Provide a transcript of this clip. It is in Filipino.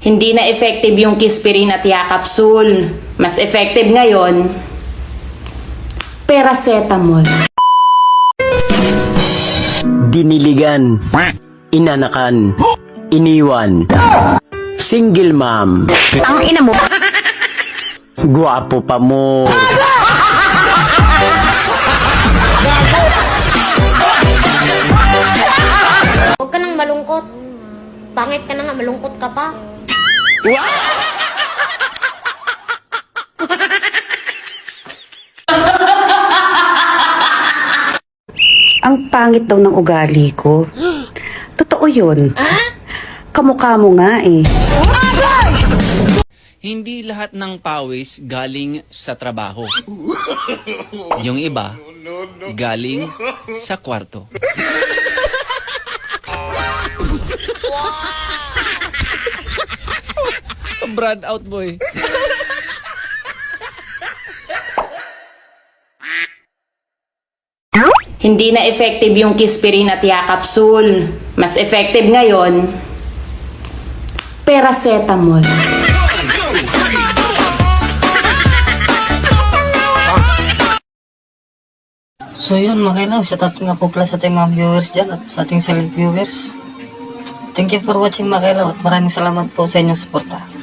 Hindi na effective yung Kispirin at Yakapsul. Mas effective ngayon, paracetamol. Diniligan. Inanakan. Iniwan. Single mom. Ang ina mo. Guwapo pa mo. Huwag ka nang malungkot. Pangit ka na nga, malungkot ka pa. Ang pangit daw ng ugali ko. Totoo yun. Kamukha mo nga eh. Hindi lahat ng pawis galing sa trabaho. Yung iba, galing sa kwarto. Brad out boy. Hindi na effective yung Kispirin at Yakapsul. Mas effective ngayon, paracetamol. So yun mga kailaw, shoutout nga po pala sa ating mga viewers dyan at sa ating silent viewers. Thank you for watching mga kailaw at maraming salamat po sa inyong suporta.